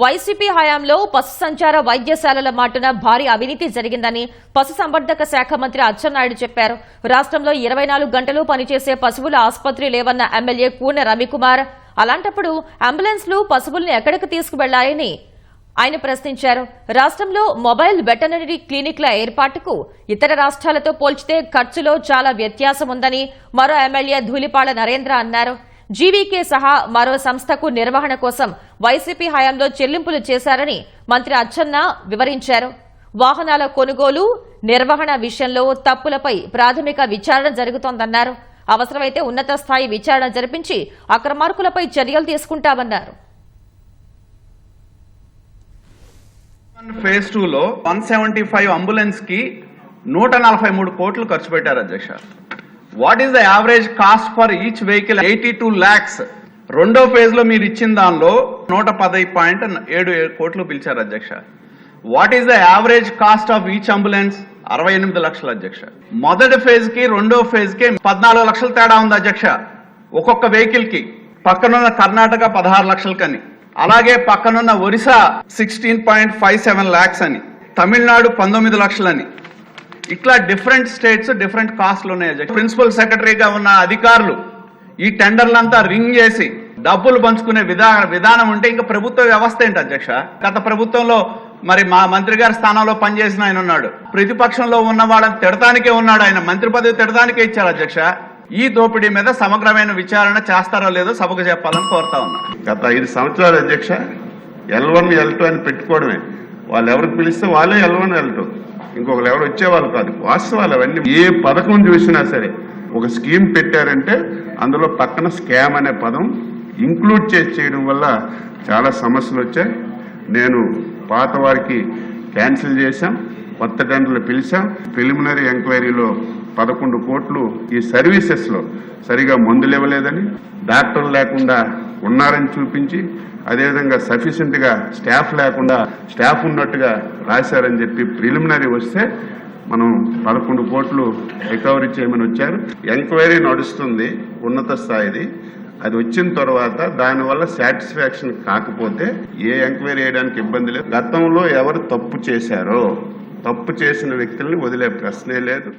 YCP హయాంలో పశు సంచార వైద్యశాలల మాటున భారీ అవినీతి జరిగిందని పశుసంవర్ధక శాఖ మంత్రి అచ్చెన్నాయుడు చెప్పారు. రాష్ట్రంలో ఇరవై నాలుగు గంటలు పనిచేసే పశువుల ఆసుపత్రి లేవన్న ఎమ్మెల్యే కూన రవికుమార్ అలాంటప్పుడు అంబులెన్స్లు పశువుల్ని ఎక్కడికి తీసుకువెళ్ళాయని ఆయన ప్రశ్నించారు. రాష్ట్రంలో మొబైల్ వెటనరీ క్లినిక్ల ఏర్పాటుకు ఇతర రాష్ట్రాలతో పోల్చితే ఖర్చులో చాలా వ్యత్యాసం ఉందని మరో ఎమ్మెల్యే ధూలిపాళ నరేంద్ర అన్నారు. జీవీకే సహా మరో సంస్థకు నిర్వహణ కోసం వైసీపీ హయాంలో చెల్లింపులు చేశారని మంత్రి అచ్చెన్న వివరించారు. వాహనాల కొనుగోలు నిర్వహణ విషయంలో తప్పులపై ప్రాథమిక విచారణ జరుగుతోందన్నారు. అవసరమైతే ఉన్నత స్థాయి విచారణ జరిపించి అక్రమార్కులపై చర్యలు తీసుకుంటామన్నారు. ఫేజ్ టూలో వన్ సెవెంటీ ఫైవ్ అంబులెన్స్కి నూట నలభై మూడు కోట్లు ఖర్చు పెట్టారు అధ్యక్ష. What is the average cost for each vehicle? Eighty two lakhs. రెండో ఫేజ్లో మీరు ఇచ్చిన దానిలో నూట పదై పాయింట్ ఏడు ఏడు కోట్లు పిలిచారు అధ్యక్ష. What is the average cost of each ambulance అరవై ఎనిమిది లక్షల అధ్యక్ష. మొదటి ఫేజ్కి రెండో ఫేజ్కి పద్నాలుగు లక్షల తేడా ఉంది అధ్యక్ష. ఒక్కొక్క వెహికల్కి. పక్కనున్న కర్ణాటక పదహారు లక్షల కని. అలాగే పక్కనున్న Orissa sixteen point five seven lakhs అని. తమిళనాడు పంతొమ్మిది లక్షలని ఇట్లా డిఫరెంట్ స్టేట్స్ డిఫరెంట్ కాస్ట్లు ఉన్నాయి ప్రిన్సిపల్ సెక్రటరీగా ఉన్న అధికారులు ఈ టెండర్లంతా రింగ్ చేసి డబ్బులు పంచుకునే విధా విధానం ఉంటే ఇంకా ప్రభుత్వ వ్యవస్థ ఏంటి అధ్యక్ష? గత ప్రభుత్వంలో మరి మా మంత్రి గారి స్థానంలో పనిచేసిన ఆయన ఉన్నాడు. ప్రతిపక్షంలో ఉన్న వాళ్ళని తిడతానికే ఉన్నాడు ఆయన. మంత్రి పదవి తిడతానికే ఇచ్చారు అధ్యక్ష. ఈ దోపిడీ మీద సమగ్రమైన విచారణ చేస్తారో లేదో సభకు చెప్పాలని కోరుతా ఉన్నా. గత ఐదు సంవత్సరాలు అధ్యక్ష ఎల్ వన్ ఎల్ టూ అని పెట్టుకోవడమే. వాళ్ళు ఎవరికి పిలిస్తే వాళ్ళే ఎల్ వన్ ఎల్ టూ. ఇంకొకరు ఎవరు వచ్చేవాళ్ళు కాదు. వాస్తవాలు అవన్నీ. ఏ పథకం చూసినా సరే ఒక స్కీమ్ పెట్టారంటే అందులో పక్కన స్కామ్ అనే పదం ఇంక్లూడ్ చేసి చేయడం వల్ల చాలా సమస్యలు వచ్చాయి. నేను పాత వారికి క్యాన్సిల్ చేశాం కొత్త టెండర్లు పిలిచాం. ప్రిలిమినరీ ఎంక్వైరీలో పదకొండు కోట్లు ఈ సర్వీసెస్లో సరిగా మందులు ఇవ్వలేదని డాక్టర్లు లేకుండా ఉన్నారని చూపించి అదేవిధంగా సఫిషియెంట్గా స్టాఫ్ లేకుండా స్టాఫ్ ఉన్నట్టుగా రాశారని చెప్పి ప్రిలిమినరీ వస్తే మనం పదకొండు కోట్లు రికవరీ చేయమని వచ్చారు. ఎంక్వైరీ నడుస్తుంది ఉన్నత స్థాయిది. అది వచ్చిన తర్వాత దానివల్ల సాటిస్ఫాక్షన్ కాకపోతే ఏ ఎంక్వైరీ చేయడానికి ఇబ్బంది లేదు. గతంలో ఎవరు తప్పు చేశారో తప్పు చేసిన వ్యక్తుల్ని వదిలే ప్రశ్నే లేదు.